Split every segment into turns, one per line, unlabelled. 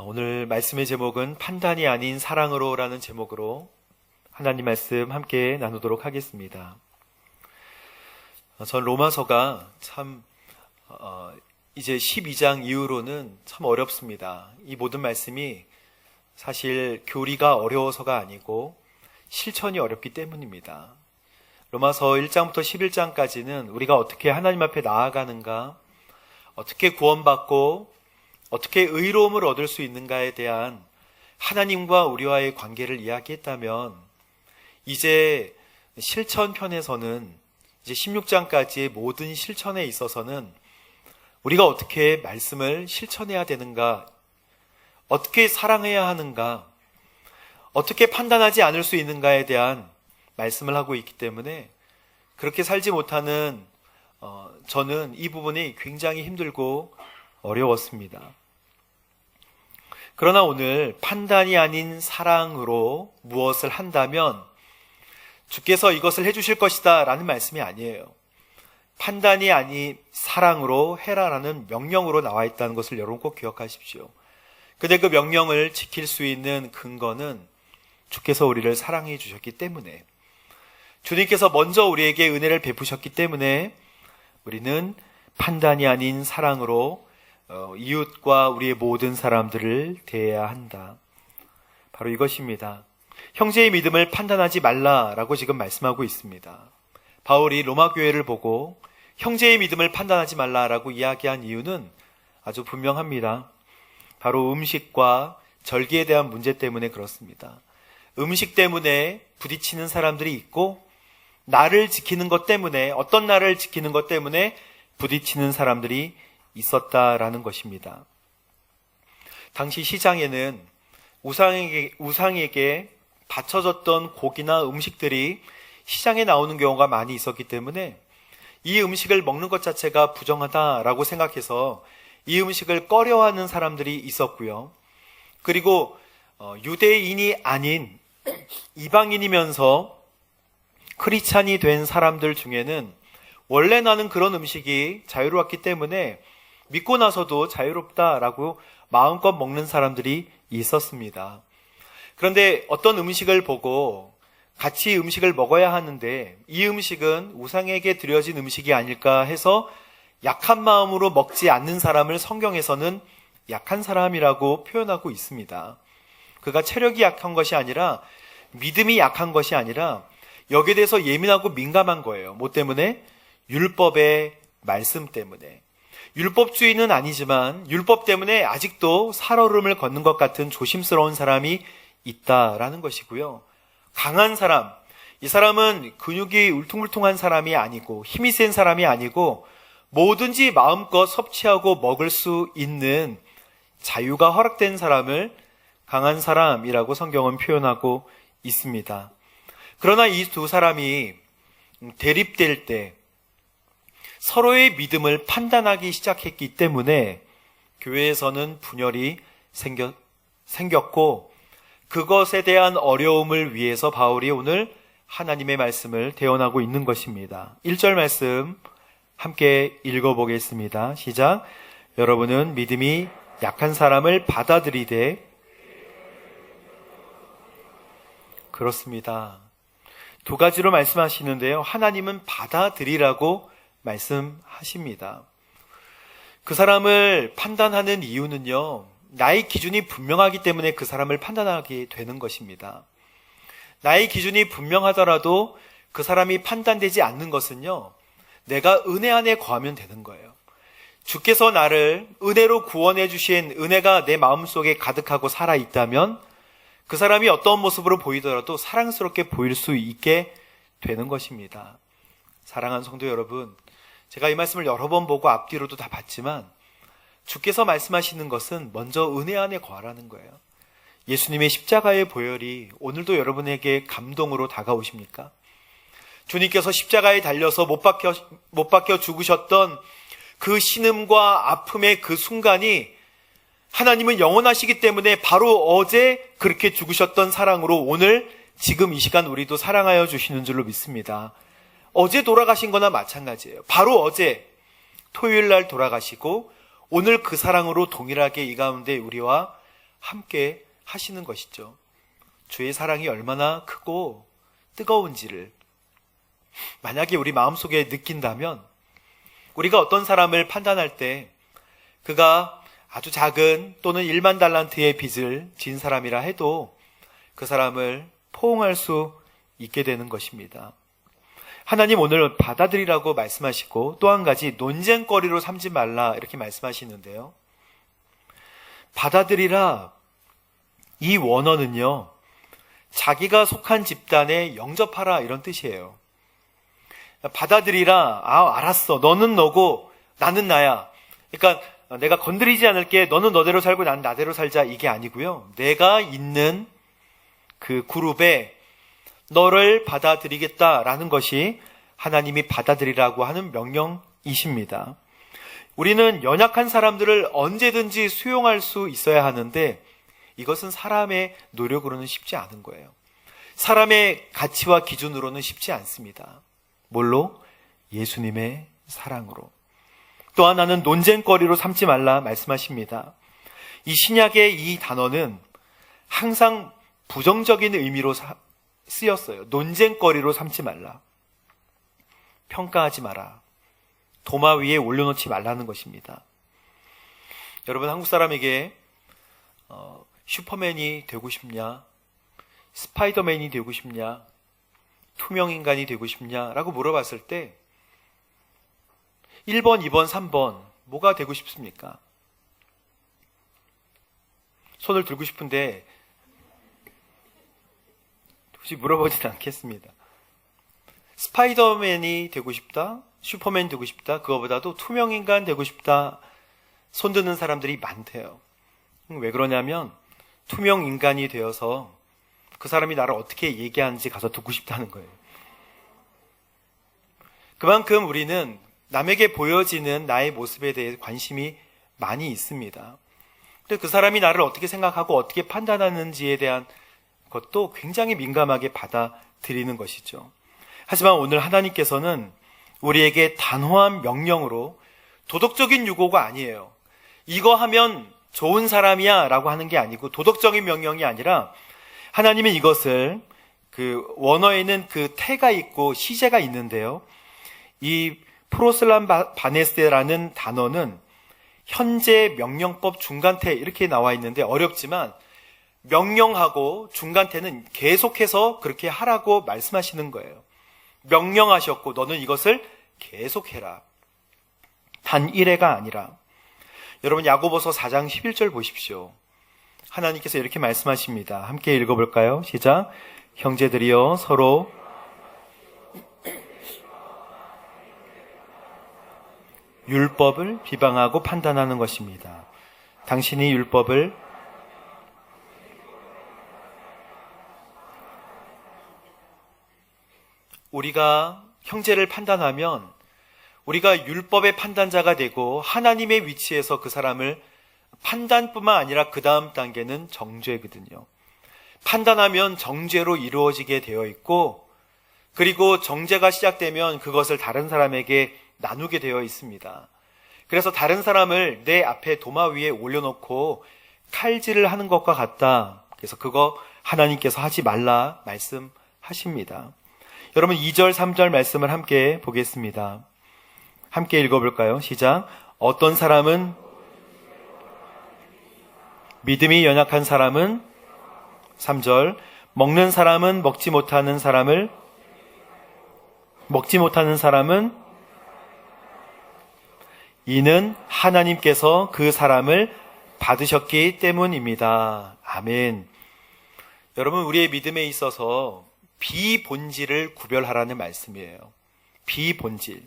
오늘 말씀의 제목은 판단이 아닌 사랑으로라는 제목으로 하나님 말씀 함께 나누도록 하겠습니다. 전 로마서가 참 어, 이제 12장 이후로는 참 어렵습니다. 이 모든 말씀이 사실 교리가 어려워서가 아니고 실천이 어렵기 때문입니다. 로마서 1장부터 11장까지는 우리가 어떻게 하나님 앞에 나아가는가, 어떻게 구원받고 어떻게 의로움을 얻을 수 있는가에 대한 하나님과 우리와의 관계를 이야기했다면 이제 실천 편에서는 이제 16장까지의 모든 실천에 있어서는 우리가 어떻게 말씀을 실천해야 되는가, 어떻게 사랑해야 하는가, 어떻게 판단하지 않을 수 있는가에 대한 말씀을 하고 있기 때문에 그렇게 살지 못하는 어, 저는 이 부분이 굉장히 힘들고 어려웠습니다. 그러나 오늘 판단이 아닌 사랑으로 무엇을 한다면 주께서 이것을 해주실 것이다 라는 말씀이 아니에요. 판단이 아닌 사랑으로 해라라는 명령으로 나와 있다는 것을 여러분 꼭 기억하십시오. 근데 그 명령을 지킬 수 있는 근거는 주께서 우리를 사랑해 주셨기 때문에 주님께서 먼저 우리에게 은혜를 베푸셨기 때문에 우리는 판단이 아닌 사랑으로 어, 이웃과 우리의 모든 사람들을 대해야 한다. 바로 이것입니다. 형제의 믿음을 판단하지 말라라고 지금 말씀하고 있습니다. 바울이 로마 교회를 보고 형제의 믿음을 판단하지 말라라고 이야기한 이유는 아주 분명합니다. 바로 음식과 절기에 대한 문제 때문에 그렇습니다. 음식 때문에 부딪히는 사람들이 있고 나를 지키는 것 때문에 어떤 나를 지키는 것 때문에 부딪히는 사람들이 있었다라는 것입니다. 당시 시장에는 우상에게, 우상에게 바쳐졌던 고기나 음식들이 시장에 나오는 경우가 많이 있었기 때문에 이 음식을 먹는 것 자체가 부정하다라고 생각해서 이 음식을 꺼려하는 사람들이 있었고요. 그리고 어, 유대인이 아닌 이방인이면서 크리찬이 된 사람들 중에는 원래 나는 그런 음식이 자유로웠기 때문에 믿고 나서도 자유롭다라고 마음껏 먹는 사람들이 있었습니다. 그런데 어떤 음식을 보고 같이 음식을 먹어야 하는데 이 음식은 우상에게 드려진 음식이 아닐까 해서 약한 마음으로 먹지 않는 사람을 성경에서는 약한 사람이라고 표현하고 있습니다. 그가 체력이 약한 것이 아니라 믿음이 약한 것이 아니라 여기에 대해서 예민하고 민감한 거예요. 뭐 때문에? 율법의 말씀 때문에. 율법주의는 아니지만 율법 때문에 아직도 살얼음을 걷는 것 같은 조심스러운 사람이 있다라는 것이고요. 강한 사람, 이 사람은 근육이 울퉁불퉁한 사람이 아니고 힘이 센 사람이 아니고 뭐든지 마음껏 섭취하고 먹을 수 있는 자유가 허락된 사람을 강한 사람이라고 성경은 표현하고 있습니다. 그러나 이 두 사람이 대립될 때 서로의 믿음을 판단하기 시작했기 때문에 교회에서는 분열이 생겼, 생겼고 그것에 대한 어려움을 위해서 바울이 오늘 하나님의 말씀을 대언하고 있는 것입니다. 1절 말씀 함께 읽어보겠습니다. 시작. 여러분은 믿음이 약한 사람을 받아들이되 그렇습니다. 두 가지로 말씀하시는데요. 하나님은 받아들이라고 말씀하십니다. 그 사람을 판단하는 이유는요, 나의 기준이 분명하기 때문에 그 사람을 판단하게 되는 것입니다. 나의 기준이 분명하더라도 그 사람이 판단되지 않는 것은요, 내가 은혜 안에 거하면 되는 거예요. 주께서 나를 은혜로 구원해 주신 은혜가 내 마음속에 가득하고 살아 있다면 그 사람이 어떤 모습으로 보이더라도 사랑스럽게 보일 수 있게 되는 것입니다. 사랑하는 성도 여러분, 제가 이 말씀을 여러 번 보고 앞뒤로도 다 봤지만 주께서 말씀하시는 것은 먼저 은혜 안에 거하라는 거예요. 예수님의 십자가의 보혈이 오늘도 여러분에게 감동으로 다가오십니까? 주님께서 십자가에 달려서 못 박혀, 못 박혀 죽으셨던 그 신음과 아픔의 그 순간이 하나님은 영원하시기 때문에 바로 어제 그렇게 죽으셨던 사랑으로 오늘 지금 이 시간 우리도 사랑하여 주시는 줄로 믿습니다. 어제 돌아가신 거나 마찬가지예요. 바로 어제 토요일 날 돌아가시고 오늘 그 사랑으로 동일하게 이 가운데 우리와 함께 하시는 것이죠. 주의 사랑이 얼마나 크고 뜨거운지를 만약에 우리 마음속에 느낀다면 우리가 어떤 사람을 판단할 때 그가 아주 작은 또는 1만 달란트의 빚을 진 사람이라 해도 그 사람을 포옹할 수 있게 되는 것입니다. 하나님 오늘 받아들이라고 말씀하시고 또 한 가지 논쟁거리로 삼지 말라 이렇게 말씀하시는데요. 받아들이라 이 원어는요. 자기가 속한 집단에 영접하라 이런 뜻이에요. 받아들이라 아 알았어 너는 너고 나는 나야. 그러니까 내가 건드리지 않을게 너는 너대로 살고 난 나대로 살자 이게 아니고요. 내가 있는 그 그룹에 너를 받아들이겠다라는 것이 하나님이 받아들이라고 하는 명령이십니다. 우리는 연약한 사람들을 언제든지 수용할 수 있어야 하는데 이것은 사람의 노력으로는 쉽지 않은 거예요. 사람의 가치와 기준으로는 쉽지 않습니다. 뭘로? 예수님의 사랑으로. 또 하나는 논쟁거리로 삼지 말라 말씀하십니다. 이 신약의 이 단어는 항상 부정적인 의미로 사, 쓰였어요. 논쟁거리로 삼지 말라. 평가하지 마라. 도마 위에 올려놓지 말라는 것입니다. 여러분 한국 사람에게 어, 슈퍼맨이 되고 싶냐, 스파이더맨이 되고 싶냐, 투명 인간이 되고 싶냐 라고 물어봤을 때 1번, 2번, 3번 뭐가 되고 싶습니까? 손을 들고 싶은데 굳이 물어보진 않겠습니다. 스파이더맨이 되고 싶다, 슈퍼맨 되고 싶다, 그거보다도 투명인간 되고 싶다, 손 드는 사람들이 많대요. 왜 그러냐면, 투명인간이 되어서 그 사람이 나를 어떻게 얘기하는지 가서 듣고 싶다는 거예요. 그만큼 우리는 남에게 보여지는 나의 모습에 대해 관심이 많이 있습니다. 근데 그 사람이 나를 어떻게 생각하고 어떻게 판단하는지에 대한 것도 굉장히 민감하게 받아들이는 것이죠. 하지만 오늘 하나님께서는 우리에게 단호한 명령으로 도덕적인 유고가 아니에요. 이거 하면 좋은 사람이야 라고 하는 게 아니고 도덕적인 명령이 아니라 하나님은 이것을 그 원어에는 그 태가 있고 시제가 있는데요. 이 프로슬람 바네스라는 단어는 현재 명령법 중간태 이렇게 나와 있는데 어렵지만 명령하고 중간태는 계속해서 그렇게 하라고 말씀하시는 거예요. 명령하셨고 너는 이것을 계속해라. 단 1회가 아니라 여러분 야고보서 4장 11절 보십시오. 하나님께서 이렇게 말씀하십니다. 함께 읽어볼까요? 시작. 형제들이여 서로 율법을 비방하고 판단하는 것입니다. 당신이 율법을 우리가 형제를 판단하면 우리가 율법의 판단자가 되고 하나님의 위치에서 그 사람을 판단뿐만 아니라 그 다음 단계는 정죄거든요. 판단하면 정죄로 이루어지게 되어 있고 그리고 정죄가 시작되면 그것을 다른 사람에게 나누게 되어 있습니다. 그래서 다른 사람을 내 앞에 도마 위에 올려놓고 칼질을 하는 것과 같다. 그래서 그거 하나님께서 하지 말라 말씀하십니다. 여러분 2절, 3절 말씀을 함께 보겠습니다. 함께 읽어볼까요? 시작. 어떤 사람은 믿음이 연약한 사람은 3절 먹는 사람은 먹지 못하는 사람을 먹지 못하는 사람은 이는 하나님께서 그 사람을 받으셨기 때문입니다. 아멘. 여러분 우리의 믿음에 있어서 비본질을 구별하라는 말씀이에요. 비본질.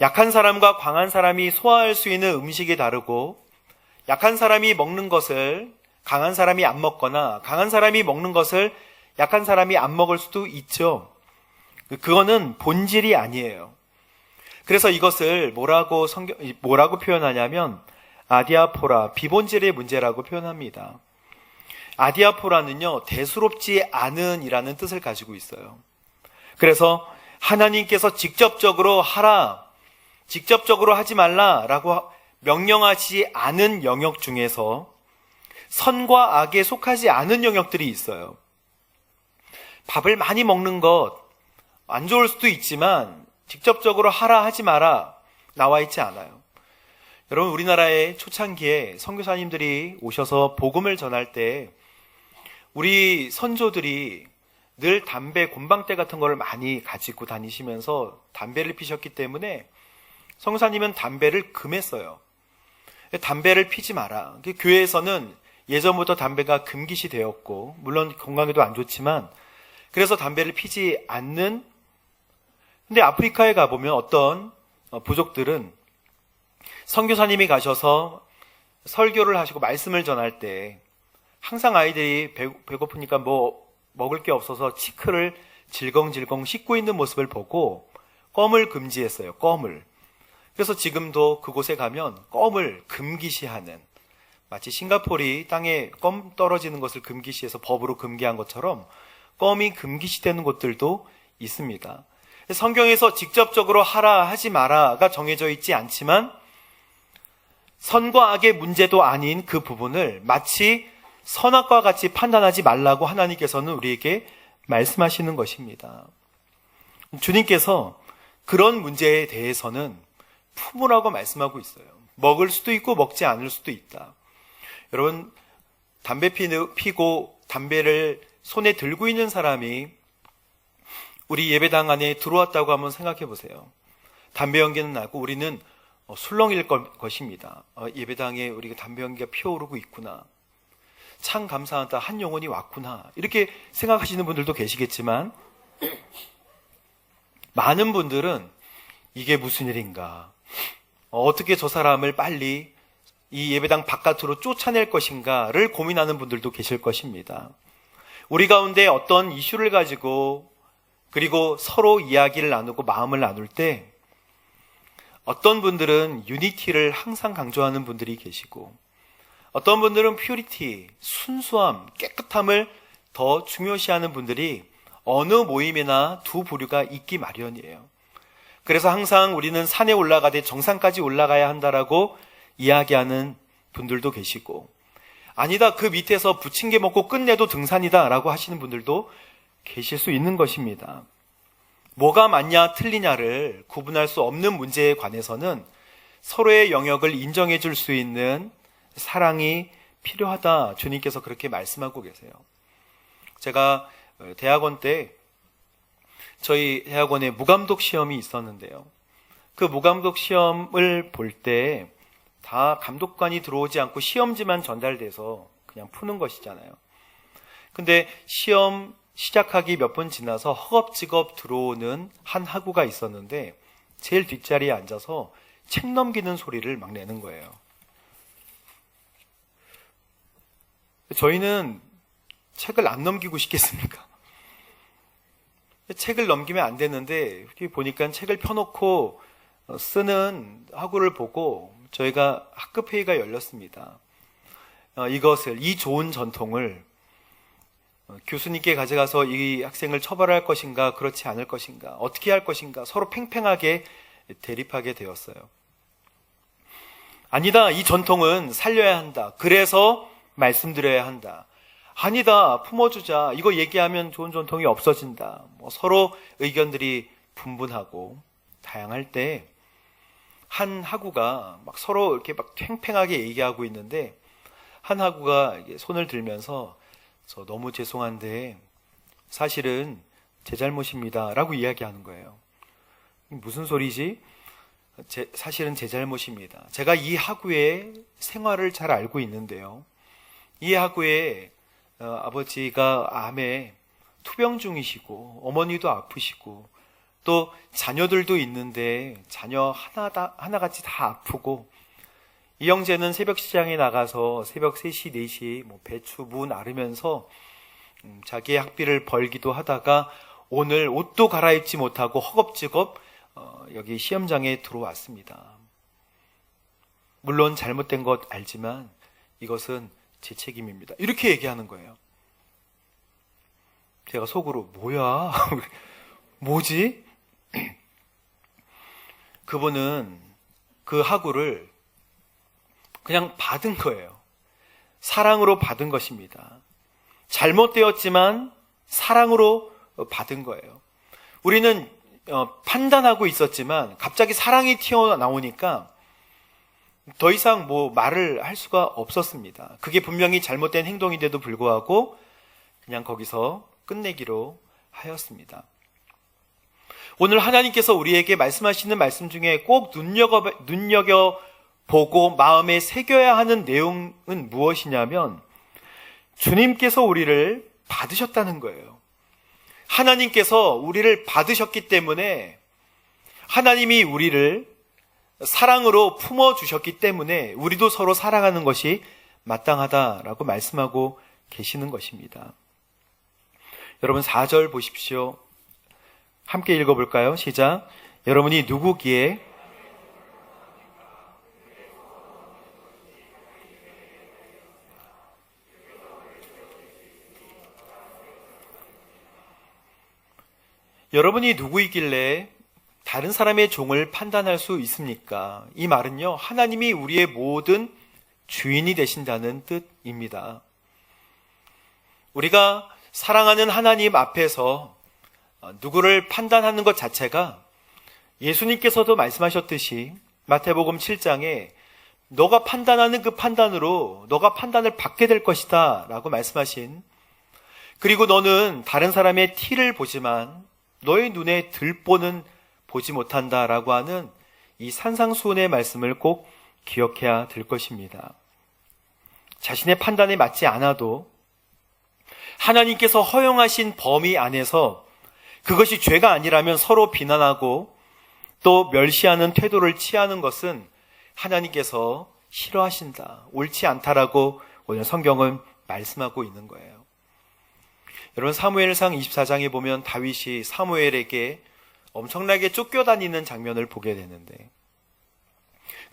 약한 사람과 강한 사람이 소화할 수 있는 음식이 다르고 약한 사람이 먹는 것을 강한 사람이 안 먹거나 강한 사람이 먹는 것을 약한 사람이 안 먹을 수도 있죠. 그거는 본질이 아니에요. 그래서 이것을 뭐라고 성경 뭐라고 표현하냐면 아디아포라 비본질의 문제라고 표현합니다. 아디아포라는요 대수롭지 않은이라는 뜻을 가지고 있어요. 그래서 하나님께서 직접적으로 하라, 직접적으로 하지 말라라고 명령하지 않은 영역 중에서 선과 악에 속하지 않은 영역들이 있어요. 밥을 많이 먹는 것, 안 좋을 수도 있지만, 직접적으로 하라 하지 마라, 나와 있지 않아요. 여러분, 우리나라의 초창기에 선교사님들이 오셔서 복음을 전할 때, 우리 선조들이 늘 담배 곰방대 같은 거를 많이 가지고 다니시면서 담배를 피셨기 때문에 성사님은 담배를 금했어요. 담배를 피지 마라. 교회에서는 예전부터 담배가 금기시 되었고, 물론 건강에도 안 좋지만, 그래서 담배를 피지 않는, 근데 아프리카에 가보면 어떤 어, 부족들은 선교사님이 가셔서 설교를 하시고 말씀을 전할 때, 항상 아이들이 배, 배고프니까 뭐 먹을 게 없어서 치크를 질겅질겅 씻고 있는 모습을 보고 껌을 금지했어요. 껌을. 그래서 지금도 그곳에 가면 껌을 금기시하는 마치 싱가포르이 땅에 껌 떨어지는 것을 금기시해서 법으로 금기한 것처럼 껌이 금기시되는 곳들도 있습니다. 성경에서 직접적으로 하라 하지 마라가 정해져 있지 않지만 선과 악의 문제도 아닌 그 부분을 마치 선악과 같이 판단하지 말라고 하나님께서는 우리에게 말씀하시는 것입니다. 주님께서 그런 문제에 대해서는 품으라고 말씀하고 있어요. 먹을 수도 있고 먹지 않을 수도 있다. 여러분, 담배 피고 담배를 손에 들고 있는 사람이 우리 예배당 안에 들어왔다고 한번 생각해 보세요. 담배 연기는 나고 우리는 어, 술렁일 것입니다. 어, 예배당에 우리가 담배 연기가 피어오르고 있구나. 참 감사하다. 한 영혼이 왔구나. 이렇게 생각하시는 분들도 계시겠지만, 많은 분들은 이게 무슨 일인가. 어떻게 저 사람을 빨리 이 예배당 바깥으로 쫓아낼 것인가를 고민하는 분들도 계실 것입니다. 우리 가운데 어떤 이슈를 가지고 그리고 서로 이야기를 나누고 마음을 나눌 때 어떤 분들은 유니티를 항상 강조하는 분들이 계시고 어떤 분들은 퓨리티, 순수함, 깨끗함을 더 중요시하는 분들이 어느 모임에나 두 부류가 있기 마련이에요. 그래서 항상 우리는 산에 올라가되 정상까지 올라가야 한다라고 이야기하는 분들도 계시고, 아니다, 그 밑에서 부침개 먹고 끝내도 등산이다 라고 하시는 분들도 계실 수 있는 것입니다. 뭐가 맞냐, 틀리냐를 구분할 수 없는 문제에 관해서는 서로의 영역을 인정해 줄 수 있는 사랑이 필요하다. 주님께서 그렇게 말씀하고 계세요. 제가 대학원 때 저희 대학원에 무감독 시험이 있었는데요. 그 무감독 시험을 볼 때 다 감독관이 들어오지 않고 시험지만 전달돼서 그냥 푸는 것이잖아요. 근데 시험 시작하기 몇 분 지나서 허겁지겁 들어오는 한 학우가 있었는데 제일 뒷자리에 앉아서 책 넘기는 소리를 막 내는 거예요. 저희는 책을 안 넘기고 싶겠습니까? 책을 넘기면 안 되는데 보니까 책을 펴놓고 쓰는 학우를 보고 저희가 학급 회의가 열렸습니다. 어, 이것을 이 좋은 전통을 어, 교수님께 가져가서 이 학생을 처벌할 것인가 그렇지 않을 것인가 어떻게 할 것인가 서로 팽팽하게 대립하게 되었어요. 아니다 이 전통은 살려야 한다. 그래서 말씀드려야 한다. 아니다, 품어주자. 이거 얘기하면 좋은 전통이 없어진다. 뭐 서로 의견들이 분분하고 다양할 때한 학우가 막 서로 이렇게 막 팽팽하게 얘기하고 있는데 한 학우가 손을 들면서 저 너무 죄송한데 사실은 제 잘못입니다. 라고 이야기하는 거예요. 무슨 소리지? 제, 사실은 제 잘못입니다. 제가 이 학우의 생활을 잘 알고 있는데요. 이 학우의 어, 아버지가 암에 투병 중이시고 어머니도 아프시고 또 자녀들도 있는데 자녀 하나 다 하나같이 다 아프고 이 형제는 새벽 시장에 나가서 새벽 3시, 4시 뭐 배추, 무 나르면서 음, 자기의 학비를 벌기도 하다가 오늘 옷도 갈아입지 못하고 허겁지겁 어, 여기 시험장에 들어왔습니다. 물론 잘못된 것 알지만 이것은 제 책임입니다. 이렇게 얘기하는 거예요. 제가 속으로 뭐야? 뭐지? 그분은 그 학우를 그냥 받은 거예요. 사랑으로 받은 것입니다. 잘못되었지만 사랑으로 받은 거예요. 우리는 어, 판단하고 있었지만 갑자기 사랑이 튀어나오니까 더 이상 뭐 말을 할 수가 없었습니다. 그게 분명히 잘못된 행동인데도 불구하고 그냥 거기서 끝내기로 하였습니다. 오늘 하나님께서 우리에게 말씀하시는 말씀 중에 꼭 눈여겨, 눈여겨 보고 마음에 새겨야 하는 내용은 무엇이냐면 주님께서 우리를 받으셨다는 거예요. 하나님께서 우리를 받으셨기 때문에 하나님이 우리를 사랑으로 품어 주셨기 때문에 우리도 서로 사랑하는 것이 마땅하다라고 말씀하고 계시는 것입니다. 여러분 4절 보십시오. 함께 읽어 볼까요? 시작. 여러분이 누구기에 여러분이 누구이길래 다른 사람의 종을 판단할 수 있습니까? 이 말은요, 하나님이 우리의 모든 주인이 되신다는 뜻입니다. 우리가 사랑하는 하나님 앞에서 누구를 판단하는 것 자체가 예수님께서도 말씀하셨듯이 마태복음 7장에 너가 판단하는 그 판단으로 너가 판단을 받게 될 것이다 라고 말씀하신 그리고 너는 다른 사람의 티를 보지만 너의 눈에 들보는 보지 못한다라고 하는 이 산상수훈의 말씀을 꼭 기억해야 될 것입니다. 자신의 판단에 맞지 않아도 하나님께서 허용하신 범위 안에서 그것이 죄가 아니라면 서로 비난하고 또 멸시하는 태도를 취하는 것은 하나님께서 싫어하신다, 옳지 않다라고 오늘 성경은 말씀하고 있는 거예요. 여러분 사무엘상 24장에 보면 다윗이 사무엘에게 엄청나게 쫓겨다니는 장면을 보게 되는데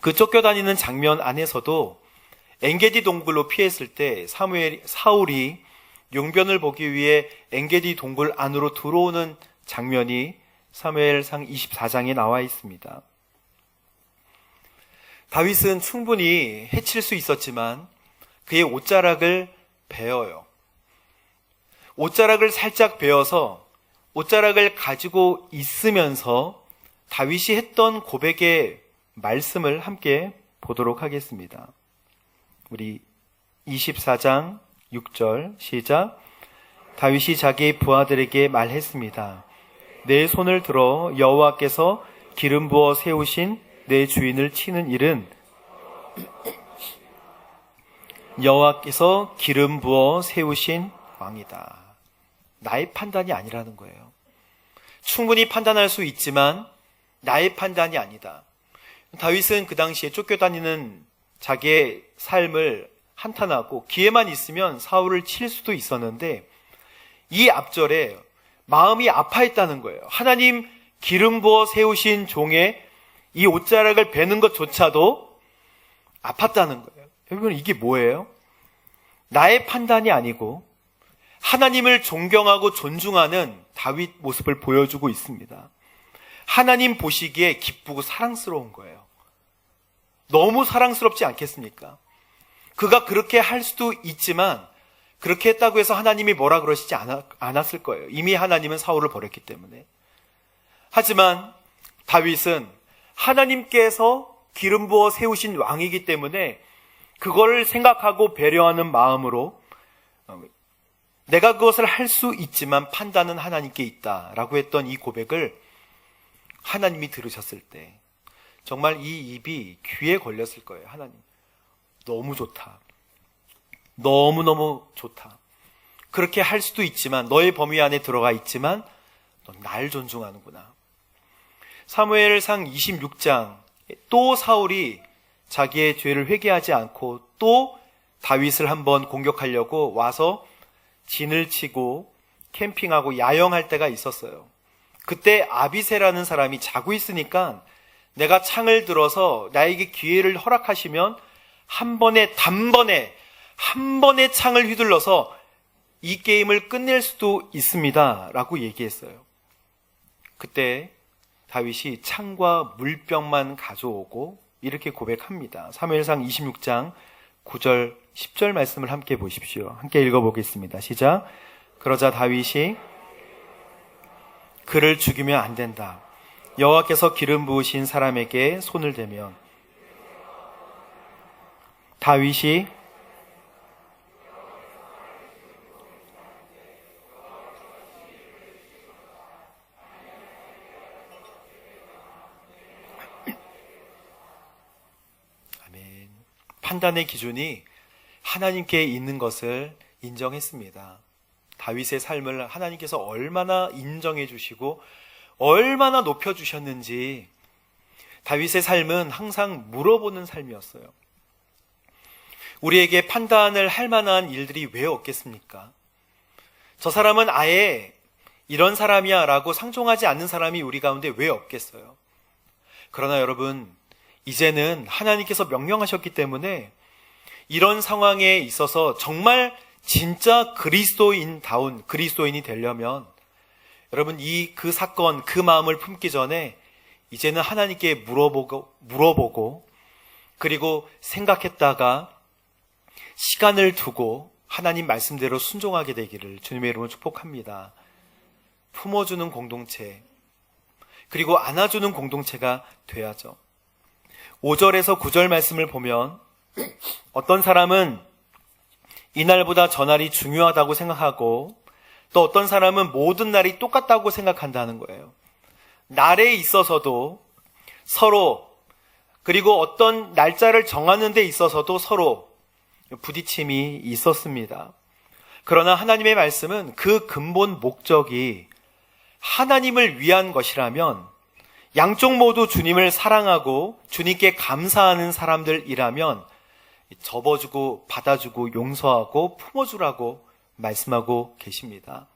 그 쫓겨다니는 장면 안에서도 엔게디 동굴로 피했을 때 사무엘 사울이 용변을 보기 위해 엔게디 동굴 안으로 들어오는 장면이 사무엘상 24장에 나와 있습니다. 다윗은 충분히 해칠 수 있었지만 그의 옷자락을 베어요. 옷자락을 살짝 베어서 옷자락을 가지고 있으면서 다윗이 했던 고백의 말씀을 함께 보도록 하겠습니다. 우리 24장 6절 시작. 다윗이 자기 부하들에게 말했습니다. 내 손을 들어 여호와께서 기름 부어 세우신 내 주인을 치는 일은 여호와께서 기름 부어 세우신 왕이다. 나의 판단이 아니라는 거예요. 충분히 판단할 수 있지만 나의 판단이 아니다. 다윗은 그 당시에 쫓겨다니는 자기의 삶을 한탄하고 기회만 있으면 사울을 칠 수도 있었는데 이 앞절에 마음이 아파했다는 거예요. 하나님 기름 부어 세우신 종의 이 옷자락을 베는 것조차도 아팠다는 거예요. 여러분 이게 뭐예요? 나의 판단이 아니고 하나님을 존경하고 존중하는 다윗 모습을 보여주고 있습니다. 하나님 보시기에 기쁘고 사랑스러운 거예요. 너무 사랑스럽지 않겠습니까? 그가 그렇게 할 수도 있지만 그렇게 했다고 해서 하나님이 뭐라 그러시지 않았을 거예요. 이미 하나님은 사울을 버렸기 때문에. 하지만 다윗은 하나님께서 기름 부어 세우신 왕이기 때문에 그걸 생각하고 배려하는 마음으로 내가 그것을 할 수 있지만 판단은 하나님께 있다 라고 했던 이 고백을 하나님이 들으셨을 때 정말 이 입이 귀에 걸렸을 거예요. 하나님. 너무 좋다. 너무너무 좋다. 그렇게 할 수도 있지만 너의 범위 안에 들어가 있지만 날 존중하는구나. 사무엘상 26장 또 사울이 자기의 죄를 회개하지 않고 또 다윗을 한번 공격하려고 와서 진을 치고 캠핑하고 야영할 때가 있었어요. 그때 아비세라는 사람이 자고 있으니까 내가 창을 들어서 나에게 기회를 허락하시면 한 번에 단번에 한 번에 창을 휘둘러서 이 게임을 끝낼 수도 있습니다. 라고 얘기했어요. 그때 다윗이 창과 물병만 가져오고 이렇게 고백합니다. 3일상 26장 9절 10절 말씀을 함께 보십시오. 함께 읽어보겠습니다. 시작. 그러자 다윗이 그를 죽이면 안 된다. 여호와께서 기름 부으신 사람에게 손을 대면 다윗이 아멘. 판단의 기준이 하나님께 있는 것을 인정했습니다. 다윗의 삶을 하나님께서 얼마나 인정해 주시고 얼마나 높여 주셨는지 다윗의 삶은 항상 물어보는 삶이었어요. 우리에게 판단을 할 만한 일들이 왜 없겠습니까? 저 사람은 아예 이런 사람이야 라고 상종하지 않는 사람이 우리 가운데 왜 없겠어요? 그러나 여러분, 이제는 하나님께서 명령하셨기 때문에 이런 상황에 있어서 정말 진짜 그리스도인다운 그리스도인이 되려면 여러분 이 그 사건 그 마음을 품기 전에 이제는 하나님께 물어보고 물어보고 그리고 생각했다가 시간을 두고 하나님 말씀대로 순종하게 되기를 주님의 이름으로 축복합니다. 품어주는 공동체 그리고 안아주는 공동체가 돼야죠. 5절에서 9절 말씀을 보면 어떤 사람은 이날보다 저날이 중요하다고 생각하고 또 어떤 사람은 모든 날이 똑같다고 생각한다는 거예요. 날에 있어서도 서로 그리고 어떤 날짜를 정하는 데 있어서도 서로 부딪힘이 있었습니다. 그러나 하나님의 말씀은 그 근본 목적이 하나님을 위한 것이라면 양쪽 모두 주님을 사랑하고 주님께 감사하는 사람들이라면 접어주고 받아주고 용서하고 품어주라고 말씀하고 계십니다.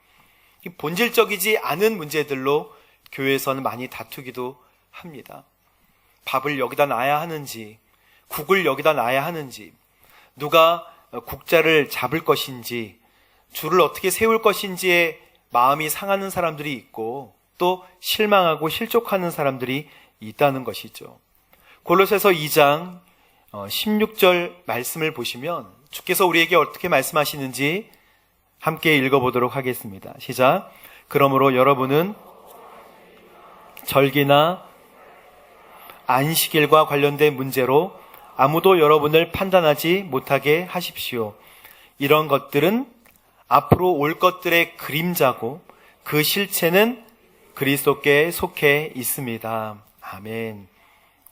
본질적이지 않은 문제들로 교회에서는 많이 다투기도 합니다. 밥을 여기다 놔야 하는지, 국을 여기다 놔야 하는지, 누가 국자를 잡을 것인지, 줄을 어떻게 세울 것인지에 마음이 상하는 사람들이 있고, 또 실망하고 실족하는 사람들이 있다는 것이죠. 골로새서 2장 16절 말씀을 보시면 주께서 우리에게 어떻게 말씀하시는지 함께 읽어보도록 하겠습니다. 시작. 그러므로 여러분은 절기나 안식일과 관련된 문제로 아무도 여러분을 판단하지 못하게 하십시오. 이런 것들은 앞으로 올 것들의 그림자고 그 실체는 그리스도께 속해 있습니다. 아멘.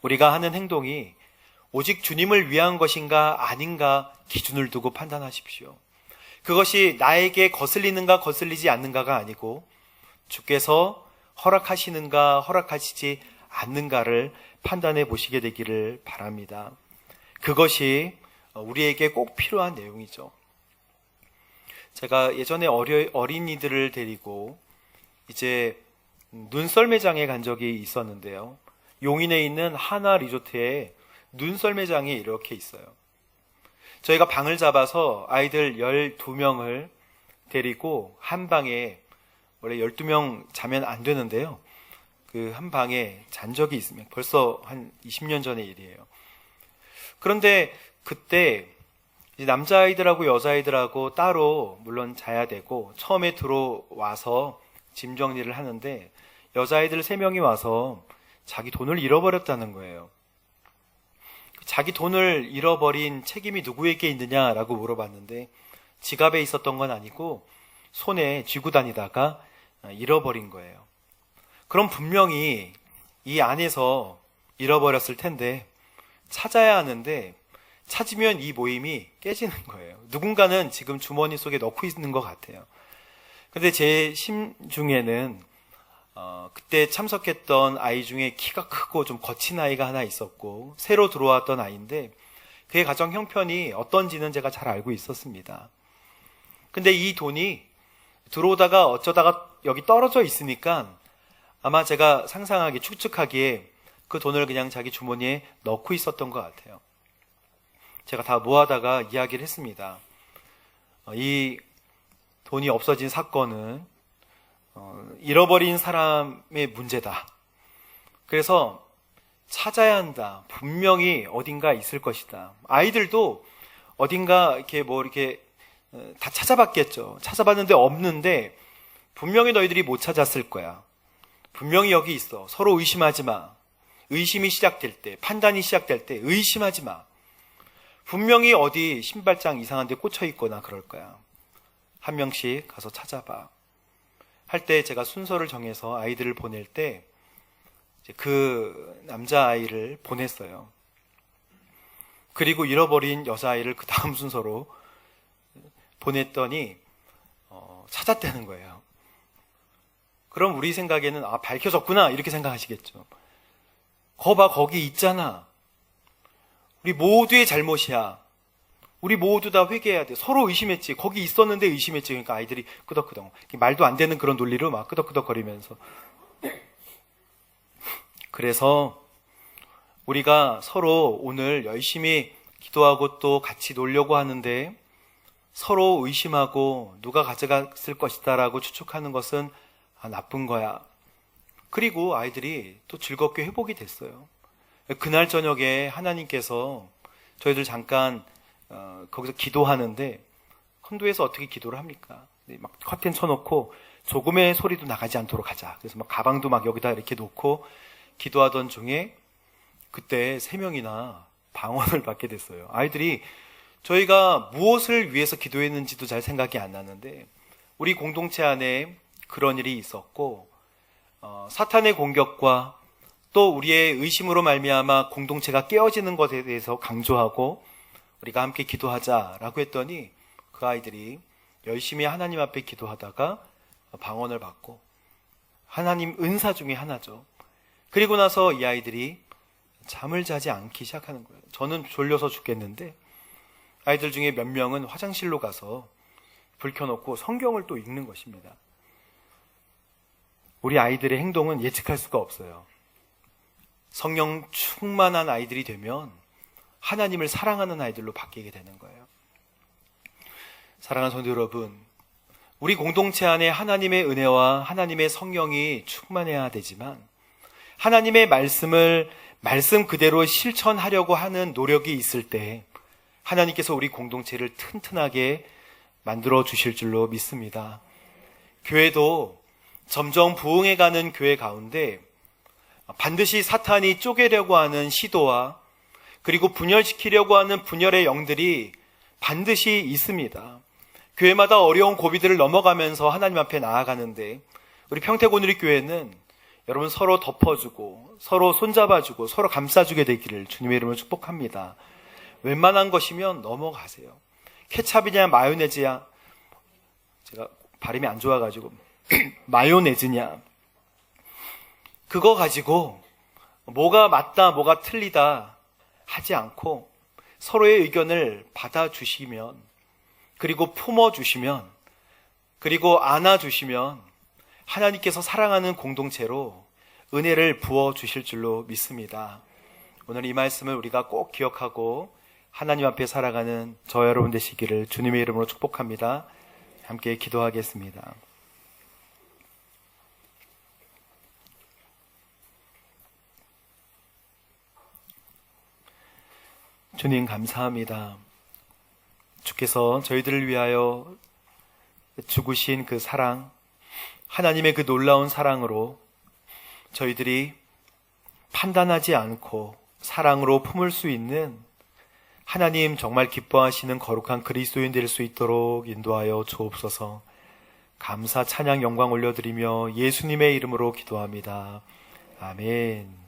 우리가 하는 행동이 오직 주님을 위한 것인가 아닌가 기준을 두고 판단하십시오. 그것이 나에게 거슬리는가 거슬리지 않는가가 아니고 주께서 허락하시는가 허락하시지 않는가를 판단해 보시게 되기를 바랍니다. 그것이 우리에게 꼭 필요한 내용이죠. 제가 예전에 어린이들을 데리고 이제 눈썰매장에 간 적이 있었는데요. 용인에 있는 하나 리조트에 눈썰매장이 이렇게 있어요. 저희가 방을 잡아서 아이들 12명을 데리고 한 방에 원래 12명 자면 안 되는데요. 그 한 방에 잔 적이 있으면 벌써 한 20년 전의 일이에요. 그런데 그때 남자아이들하고 여자아이들하고 따로 물론 자야 되고 처음에 들어와서 짐 정리를 하는데 여자아이들 3명이 와서 자기 돈을 잃어버렸다는 거예요. 자기 돈을 잃어버린 책임이 누구에게 있느냐라고 물어봤는데 지갑에 있었던 건 아니고 손에 쥐고 다니다가 잃어버린 거예요. 그럼 분명히 이 안에서 잃어버렸을 텐데 찾아야 하는데 찾으면 이 모임이 깨지는 거예요. 누군가는 지금 주머니 속에 넣고 있는 것 같아요. 근데 제 심 중에는 어, 그때 참석했던 아이 중에 키가 크고 좀 거친 아이가 하나 있었고 새로 들어왔던 아이인데 그의 가정 형편이 어떤지는 제가 잘 알고 있었습니다. 근데 이 돈이 들어오다가 어쩌다가 여기 떨어져 있으니까 아마 제가 상상하기 추측하기에 그 돈을 그냥 자기 주머니에 넣고 있었던 것 같아요. 제가 다 모아다가 이야기를 했습니다. 어, 이 돈이 없어진 사건은 어, 잃어버린 사람의 문제다. 그래서 찾아야 한다. 분명히 어딘가 있을 것이다. 아이들도 어딘가 이렇게 뭐 이렇게 어, 다 찾아봤겠죠. 찾아봤는데 없는데 분명히 너희들이 못 찾았을 거야. 분명히 여기 있어. 서로 의심하지 마. 의심이 시작될 때, 판단이 시작될 때 의심하지 마. 분명히 어디 신발장 이상한 데 꽂혀 있거나 그럴 거야. 한 명씩 가서 찾아봐. 할 때 제가 순서를 정해서 아이들을 보낼 때 그 남자아이를 보냈어요. 그리고 잃어버린 여자아이를 그 다음 순서로 보냈더니 어, 찾았다는 거예요. 그럼 우리 생각에는 아 밝혀졌구나 이렇게 생각하시겠죠. 거봐 거기 있잖아. 우리 모두의 잘못이야. 우리 모두 다 회개해야 돼. 서로 의심했지. 거기 있었는데 의심했지. 그러니까 아이들이 끄덕끄덕. 말도 안 되는 그런 논리로 막 끄덕끄덕거리면서. 그래서 우리가 서로 오늘 열심히 기도하고 또 같이 놀려고 하는데 서로 의심하고 누가 가져갔을 것이다라고 추측하는 것은 아, 나쁜 거야. 그리고 아이들이 또 즐겁게 회복이 됐어요. 그날 저녁에 하나님께서 저희들 잠깐 어, 거기서 기도하는데 컨도에서 어떻게 기도를 합니까? 네, 막 커튼 쳐놓고 조금의 소리도 나가지 않도록 하자. 그래서 막 가방도 막 여기다 이렇게 놓고 기도하던 중에 그때 세 명이나 방언을 받게 됐어요. 아이들이 저희가 무엇을 위해서 기도했는지도 잘 생각이 안 나는데 우리 공동체 안에 그런 일이 있었고 어, 사탄의 공격과 또 우리의 의심으로 말미암아 공동체가 깨어지는 것에 대해서 강조하고 우리가 함께 기도하자라고 했더니 그 아이들이 열심히 하나님 앞에 기도하다가 방언을 받고 하나님 은사 중에 하나죠. 그리고 나서 이 아이들이 잠을 자지 않기 시작하는 거예요. 저는 졸려서 죽겠는데 아이들 중에 몇 명은 화장실로 가서 불 켜놓고 성경을 또 읽는 것입니다. 우리 아이들의 행동은 예측할 수가 없어요. 성령 충만한 아이들이 되면 하나님을 사랑하는 아이들로 바뀌게 되는 거예요. 사랑하는 성도 여러분, 우리 공동체 안에 하나님의 은혜와 하나님의 성령이 충만해야 되지만 하나님의 말씀을 말씀 그대로 실천하려고 하는 노력이 있을 때 하나님께서 우리 공동체를 튼튼하게 만들어 주실 줄로 믿습니다. 교회도 점점 부흥해가는 교회 가운데 반드시 사탄이 쪼개려고 하는 시도와 그리고 분열시키려고 하는 분열의 영들이 반드시 있습니다. 교회마다 어려운 고비들을 넘어가면서 하나님 앞에 나아가는데 우리 평택오누리 교회는 여러분 서로 덮어주고 서로 손잡아주고 서로 감싸주게 되기를 주님의 이름으로 축복합니다. 웬만한 것이면 넘어가세요. 케찹이냐 마요네즈야 제가 발음이 안 좋아가지고 마요네즈냐 그거 가지고 뭐가 맞다 뭐가 틀리다 하지 않고 서로의 의견을 받아주시면 그리고 품어주시면 그리고 안아주시면 하나님께서 사랑하는 공동체로 은혜를 부어주실 줄로 믿습니다. 오늘 이 말씀을 우리가 꼭 기억하고 하나님 앞에 살아가는 저 여러분 되시기를 주님의 이름으로 축복합니다. 함께 기도하겠습니다. 주님 감사합니다. 주께서 저희들을 위하여 죽으신 그 사랑, 하나님의 그 놀라운 사랑으로 저희들이 판단하지 않고 사랑으로 품을 수 있는 하나님 정말 기뻐하시는 거룩한 그리스도인 될 수 있도록 인도하여 주옵소서. 감사 찬양 영광 올려드리며 예수님의 이름으로 기도합니다. 아멘.